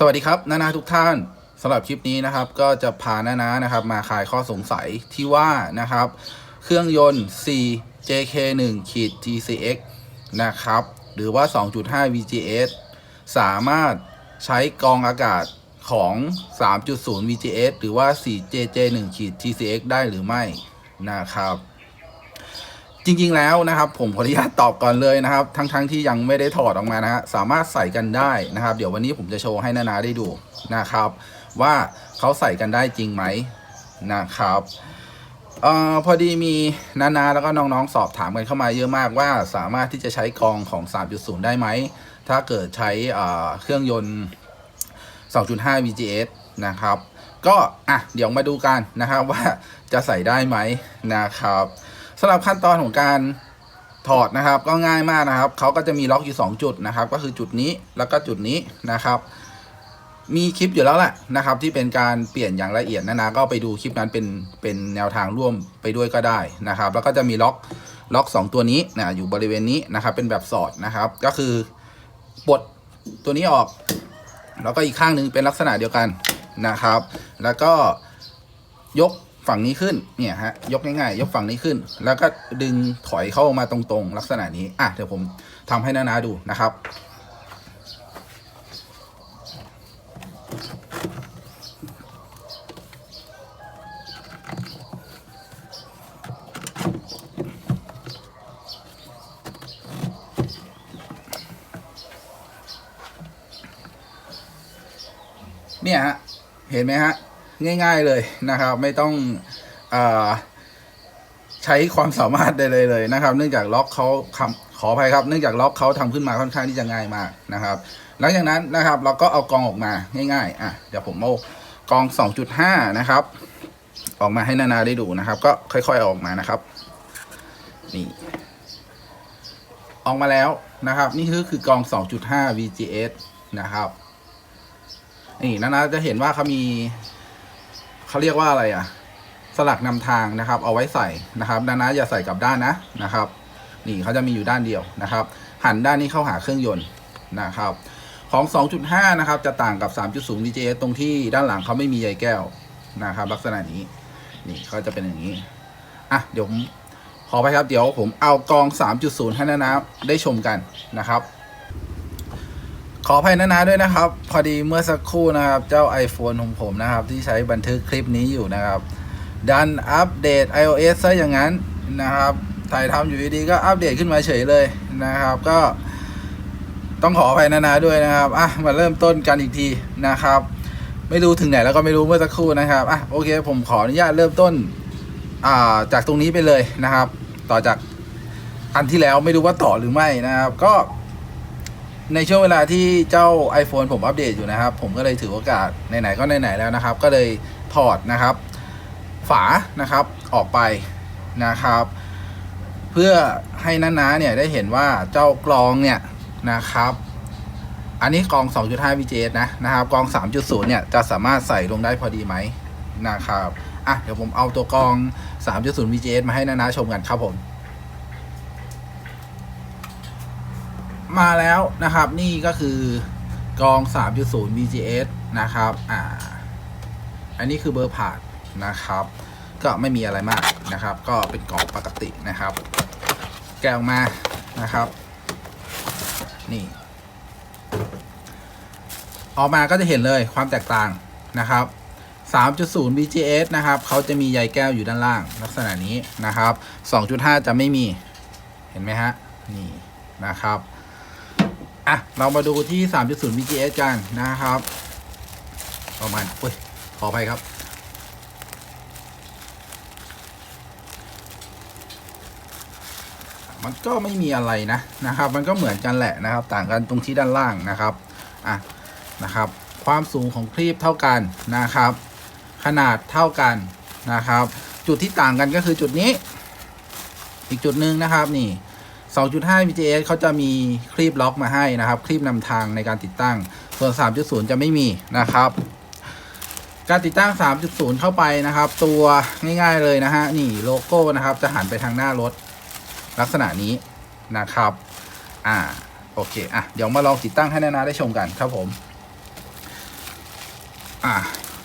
สวัสดีครับนานาทุกท่านสำหรับคลิปนี้นะครับ ก็จะพานานานะครับ มาคลายข้อสงสัยที่ว่านะครับ เครื่องยนต์ 4JK1 ขีด GCX นะครับ หรือว่า 2.5 VGS สามารถใช้กองอากาศของ 3.0 VGS หรือว่า 4JJ1 ขีด GCX ได้หรือไม่นะครับ จริงๆแล้วนะครับผมขออนุญาตตอบก่อนเลยนะครับ ทั้งๆทที่ยังไม่ได้ถอดออกมานะฮะสามารถใส่กันได้นะครับ เดี๋ยววันนี้ผมจะโชว์ให้นานาได้ดูนะครับ ว่าเขาใส่กันได้จริงไหมนะครับเอ่อพอดีมีนานาแล้วก็น้องๆสอบถามกันเข้ามาเยอะมากว่าสามารถที่จะใช้กรองของ 3.0 ได้ไหม ถ้าเกิดใช้เอ่อเครื่องยนต์ 2.5 VGS นะครับ ก็อะเดี๋ยวมาดูกันนะครับว่าจะใส่ได้ไหมนะครับ สำหรับขั้นตอนของการถอดนะครับก็ง่ายมากนะครับเขาก็จะมีล็อกอยู่ 2 จุดนะครับ ก็คือจุดนี้แล้วก็จุดนี้นะครับ มีคลิปอยู่แล้วแหละนะครับ ที่เป็นการเปลี่ยนอย่างละเอียดนะนะก็ไปดูคลิปนั้นเป็นเป็นแนวทางร่วมไปด้วยก็ได้นะครับ แล้วก็จะมีล็อกล็อก 2 ตัวนี้นะอยู่บริเวณนี้นะครับ เป็นแบบสอดนะครับ ก็คือปลดตัวนี้ออก แล้วก็อีกข้างหนึ่งเป็นลักษณะเดียวกันนะครับ แล้วก็ยก ฝั่งนี้ขึ้นเนี่ยฮะยกง่ายๆ ยกฝั่งนี้ขึ้น แล้วก็ดึงถอยเข้ามาตรงๆ ลักษณะนี้อะเดี๋ยวผมทำให้นานาดูนะครับเนี่ยฮะ เห็นไหมฮะ ง่าย ๆเลยนะครับ ไม่ต้องอใช้ความสามารถใดเลยเลยนะครับ เนื่องจากล็อกเขาขออภัยครับ เนื่องจากล็อกเขาทำขึ้นมาค่อนข้างที่จะง่ายมากนะครับ หลังจากนั้นนะครับเราก็เอากองออกมาง่าย ๆ อะเดี๋ยวผมเอากอง 2.5 นะครับ ออกมาให้นานาได้ดูนะครับ ก็ค่อยๆอออกมานะครับ นี่ ออกมาแล้วนะครับ นี่คือคือกอง 2.5 VGS นะครับ นี่นานาจะเห็นว่าเขามี เขาเรียกว่าอะไรอะสลักนำทางนะครับ เอาไว้ใส่นะครับนานอย่าใส่กลับด้านนะนะครับ นี่เขาจะมีอยู่ด้านเดียวนะครับ หันด้านนี้เข้าหาเครื่องยนต์นะครับ ของ 2.5 นะครับ จะต่างกับ 3.0 VGS ตรงที่ด้านหลังเขาไม่มีใยแก้วนะครับ ลักษณะนี้นี่เขาจะเป็นอย่างนี้อะเดี๋ยวผมขอไปครับเดี๋ยวผมเอากอง 3.0 ให้นานาได้ชมกันนะครับ ขออภัยนานาด้วยนะครับ พอดีเมื่อสักครู่นะครับ เจ้า iPhone ของผมนะครับ ที่ใช้บันทึกคลิปนี้อยู่นะครับ ดันอัปเดต iOS ซะอย่างนั้นนะครับ ถ่ายทำอยู่ดีๆก็อัปเดตขึ้นมาเฉยเลยนะครับ ก็ต้องขออภัยนานาด้วยนะครับอะมาเริ่มต้นกันอีกทีนะครับ ไม่รู้ถึงไหนแล้วก็ไม่รู้เมื่อสักครู่นะครับอะโอเคผมขออนุญาตเริ่มต้นอ่าจากตรงนี้ไปเลยนะครับ ต่อจากอันที่แล้วไม่รู้ว่าต่อหรือไม่นะครับ ก็ ในช่วงเวลาที่เจ้า iPhone ผมอัปเดตอยู่นะครับ ผมก็เลยถือโอกาสไหนๆก็ไหนๆแล้วนะครับ ก็เลยถอดนะครับ ฝานะครับออกไปนะครับ เพื่อให้น้าๆเนี่ยได้เห็นว่าเจ้ากรองเนี่ยนะครับ อันนี้กรอง 2.5 VGS นะนะครับกรอง 3.0 เนี่ยจะสามารถใส่ลงได้พอดีไหมนะครับอะเดี๋ยวผมเอาตัวกรอง 3.0 VGS มาให้น้าๆชมกันครับผม มาแล้วนะครับ นี่ก็คือกอง 3.0 VGS นะครับ อ่า อันนี้คือเบอร์ผ่านนะครับ ก็ไม่มีอะไรมากนะครับ ก็เป็นกล่องปกตินะครับ แกะออกมานะครับ นี่ ออกมาก็จะเห็นเลยความแตกต่างนะครับ 3.0 VGS นะครับ เขาจะมีใยแก้วอยู่ด้านล่างลักษณะนี้นะครับ 2.5 จะไม่มี เห็นไหมฮะ นี่นะครับ อะ เรามาดูที่ 3.0 VGS กันนะครับ ประมาณอุ้ย ขออภัยครับ มันก็ไม่มีอะไรนะนะครับ มันก็เหมือนกันแหละนะครับ ต่างกันตรงที่ด้านล่างนะครับ อะ นะครับ ความสูงของครีบเท่ากันนะครับ ขนาดเท่ากันนะครับ จุดที่ต่างกันก็คือจุดนี้ อีกจุดหนึ่งนะครับนี่ 2.5 VGS เขาจะมีครีบล็อกมาให้นะครับครีบนำทางในการติดตั้ง ส่วน 3.0 จะไม่มีนะครับ การติดตั้ง 3.0 เข้าไปนะครับ ตัวง่ายๆเลยนะฮะ นี่โลโก้นะครับ จะหันไปทางหน้ารถลักษณะนี้นะครับ อ่า โอเค อะ เดี๋ยวมาลองติดตั้งให้นานาได้ชมกันครับผม อะ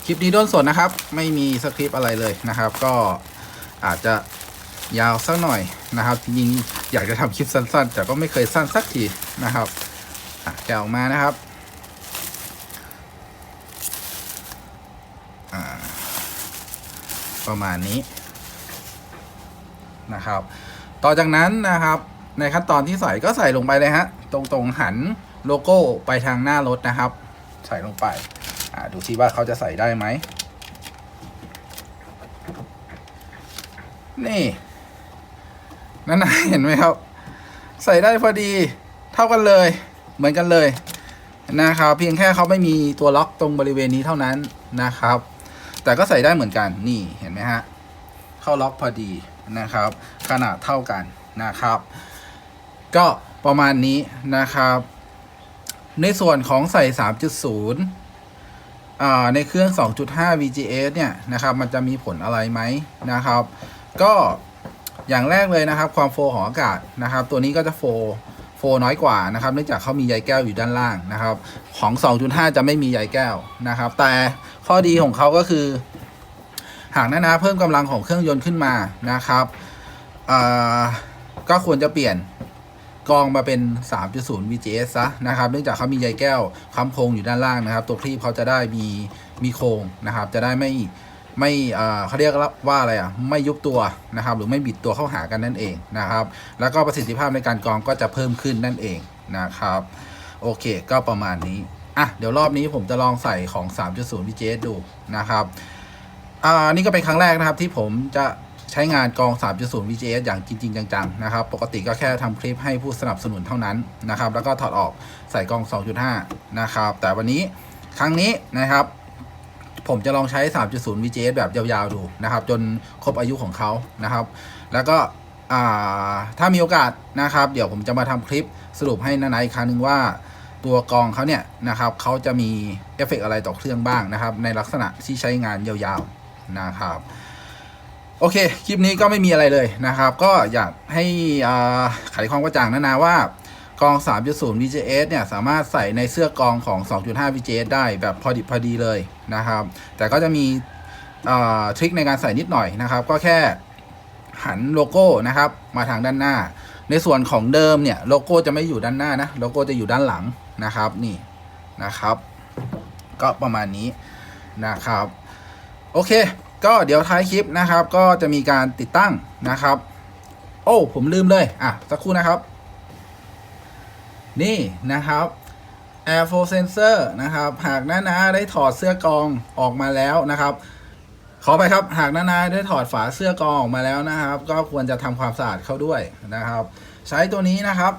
คลิปนี้ด้นสดนะครับ ไม่มีสคริปต์อะไรเลยนะครับ ก็อาจจะ ยาวสักหน่อยนะครับจริงๆอยากจะทำคลิปสั้นๆ แต่ก็ไม่เคยสั้นสักทีนะครับอะแกะออกมานะครับประมาณนี้นะครับ ต่อจากนั้นนะครับ ในขั้นตอนที่ใส่ก็ใส่ลงไปเลยฮะ ตรงๆหันโลโก้ไปทางหน้ารถนะครับ ใส่ลงไปดูซิว่าเขาจะใส่ได้ไหมนี่ นั่นนะเห็นไหมครับ ใส่ได้พอดีเท่ากันเลย เหมือนกันเลยนะครับ เพียงแค่เขาไม่มีตัวล็อกตรงบริเวณนี้เท่านั้นนะครับ แต่ก็ใส่ได้เหมือนกันนี่เห็นไหมฮะเข้าล็อกพอดีนะครับ ขนาดเท่ากันนะครับ ก็ประมาณนี้นะครับ ในส่วนของใส่ 3.0 ในเครื่อง 2.5 VGS เนี่ยนะครับ มันจะมีผลอะไรไหมนะครับ ก็ อย่างแรกเลยนะครับ ความโฟของอากาศนะครับ ตัวนี้ก็จะโฟโฟน้อยกว่านะครับ เนื่องจากเขามีใยแก้วอยู่ด้านล่างนะครับ ของ 2.5 จะไม่มีใยแก้วนะครับ แต่ข้อดีของเขาก็คือ หากนานาเพิ่มกำลังของเครื่องยนต์ขึ้นมานะครับก็ควรจะเปลี่ยนกรองมาเป็น 3.0 VGS ซะนะครับ เนื่องจากเขามีใยแก้วค้ำโครงอยู่ด้านล่างนะครับ ตัวคลีปเขาจะได้มีมีโครงนะครับ จะได้ไม่ ไม่เขาเรียกว่าอะไรอะไม่ยุบตัวนะครับหรือไม่บิดตัวเข้าหากันนั่นเองนะครับ แล้วก็ประสิทธิภาพในการกรองก็จะเพิ่มขึ้นนั่นเองนะครับ โอเคก็ประมาณนี้อะเดี๋ยวรอบนี้ผมจะลองใส่ของ 3.0 VGS ดูนะครับอ่านี่ก็เป็นครั้งแรกนะครับที่ผมจะใช้งานกอง 3.0 VGS อย่างจริง ๆ จัง ๆ นะครับ ปกติก็แค่ทำคลิปให้ผู้สนับสนุนเท่านั้นนะครับ แล้วก็ถอดออกใส่กอง 2.5 นะครับ แต่วันนี้ครั้งนี้นะครับ ผมจะลองใช้ 3.0 VGS แบบยาวๆดูนะครับ จนครบอายุของเขานะครับ แล้วก็ถ้ามีโอกาสนะครับ เดี๋ยวผมจะมาทำคลิปสรุปให้นานาอีกครั้งหนึ่งว่าตัวกองเขาเนี่ยนะครับเขาจะมีเอฟเฟกอะไรต่อเครื่องบ้างนะครับ ในลักษณะที่ใช้งานยาวๆนะครับ โอเค คลิปนี้ก็ไม่มีอะไรเลยนะครับ ก็อยากให้อ่าไขความกระจ่างนานาว่ากอง 3.0 VGS เนี่ย สามารถใส่ในเสื้อกองของ 2.5 VGS ได้แบบพอดิบพอดีเลย นะครับ แต่ก็จะมีทริคในการใส่นิดหน่อยนะครับ ก็แค่หันโลโก้นะครับ มาทางด้านหน้า ในส่วนของเดิมเนี่ยโลโก้จะไม่อยู่ด้านหน้านะโลโก้จะอยู่ด้านหลังนะครับนี่นะครับ ก็ประมาณนี้นะครับ โอเค ก็เดี๋ยวท้ายคลิปนะครับ ก็จะมีการติดตั้งนะครับ โอ้ผมลืมเลย อะ สักครู่นะครับ นี่นะครับ Air Flow Sensor นะครับ หากน้านาได้ถอดเสื้อกองออกมาแล้วนะครับ ขอไปครับ หากน้านาได้ถอดฝาเสื้อกองออกมาแล้วนะครับ ก็ควรจะทำความสะอาดเข้าด้วยนะครับ ใช้ตัวนี้นะครับ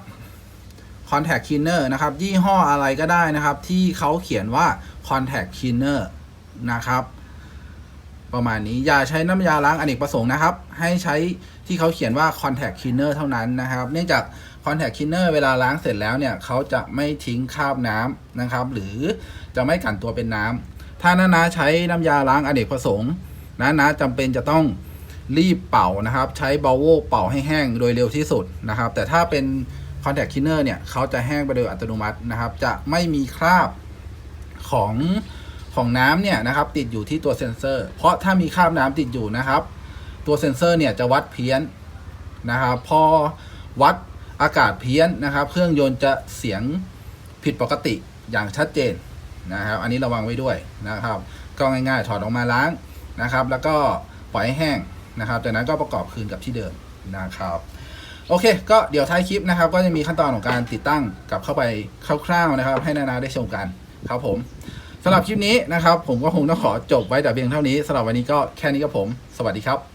Contact Cleaner นะครับ ยี่ห้ออะไรก็ได้นะครับ ที่เขาเขียนว่า Contact Cleaner นะครับ ประมาณนี้อย่าใช้น้ำยาล้างอเนกประสงค์นะครับ ให้ใช้ที่เขาเขียนว่า contact cleaner เท่านั้นนะครับ เนื่องจาก contact cleaner เวลาล้างเสร็จแล้วเนี่ยเขาจะไม่ทิ้งคราบน้ำนะครับ หรือจะไม่กันตัวเป็นน้ำถ้านานาใช้น้ำยาล้างอเนกประสงค์นานาจำเป็นจะต้องรีบเป่านะครับ ใช้บาโวเป่าให้แห้งโดยเร็วที่สุดนะครับ แต่ถ้าเป็น contact cleaner เนี่ยเขาจะแห้งไปโดยอัตโนมัตินะครับ จะไม่มีคราบของของน้ำเนี่ยนะครับติดอยู่ที่ตัวเซ็นเซอร์ เพราะถ้ามีคราบน้ำติดอยู่นะครับ ตัวเซ็นเซอร์เนี่ยจะวัดเพี้ยนนะครับ พอวัด อากาศเพี้ยนนะครับ เครื่องยนต์จะเสียงผิดปกติอย่างชัดเจนนะครับ อันนี้ระวังไว้ด้วยนะครับ ก็ง่ายๆถอดออกมาล้างนะครับ แล้วก็ปล่อยให้แห้งนะครับจากนั้นก็ประกอบคืนกับที่เดิมนะครับโอเค ก็เดี๋ยวท้ายคลิปนะครับ ก็จะมีขั้นตอนของการติดตั้งกลับเข้าไปคร่าวๆนะครับ ให้นานาได้ชมกันครับผมสำหรับคลิปนี้นะครับ ผมก็คงต้องขอจบไว้แต่เพียงเท่านี้สำหรับวันนี้ก็แค่นี้ครับผม สวัสดีครับ